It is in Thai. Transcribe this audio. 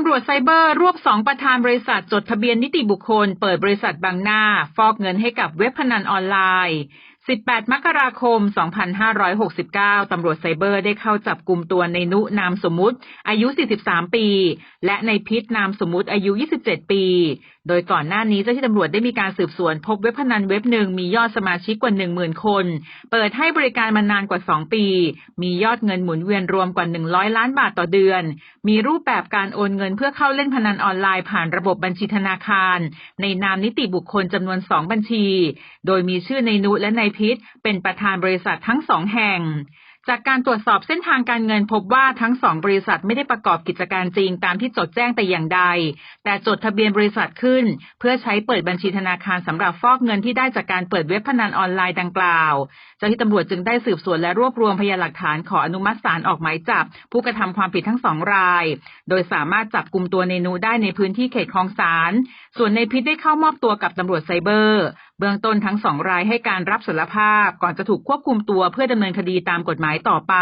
ำรวจไซเบอร์รวบสองประธานบริษัทจดทะเบียนนิติบุคคล เปิดบริษัทบางหน้า ฟอกเงินให้กับเว็บพนันออนไลน์ 18 มกราคม 2569 ตำรวจไซเบอร์ได้เข้าจับกลุ่มตัวในนุนามสมมุติ อายุ 43 ปี และในพิษนามสมมุติอายุ 27 ปี โดยก่อนหน้านี้เจ้าที่ตำรวจได้มีการสืบสวนพบเว็บพนันเว็บหนึ่งมียอดสมาชิกกว่า 10,000 คน เปิดให้บริการมานานกว่า 2 ปี มียอดเงินหมุนเวียนรวมกว่า 100 ล้านบาทต่อเดือน มีรูปแบบการโอนเงินเพื่อเข้าเล่นพนันออนไลน์ผ่านระบบบัญชีธนาคาร ในนามนิติบุคคลจำนวน 2 บัญชี โดยมีชื่อในนุและในพิษ เป็นประธานบริษัททั้งสองแห่ง จากการตรวจสอบเส้นทางการเงินพบว่าทั้งสองบริษัทไม่ได้ประกอบกิจการจริงตามที่จดแจ้งแต่อย่างใด แต่จดทะเบียนบริษัทขึ้น เพื่อใช้เปิดบัญชีธนาคารสำหรับฟอกเงินที่ได้จากการเปิดเว็บพนันออนไลน์ดังกล่าว เจ้าที่ตำรวจจึงได้สืบสวนและรวบรวมพยานหลักฐานขออนุมัติศาลออกหมายจับ ผู้กระทำความผิดทั้งสองราย โดยสามารถจับกลุ่มตัวในนูได้ในพื้นที่เขตคลองสารส่วนในพิษได้เข้ามอบตัวกับตำรวจไซเบอร์เบื้องต้นทั้งสองรายให้การรับสารภาพก่อนจะถูกควบคุมตัวเพื่อดำเนินคดีตามกฎหมายต่อไป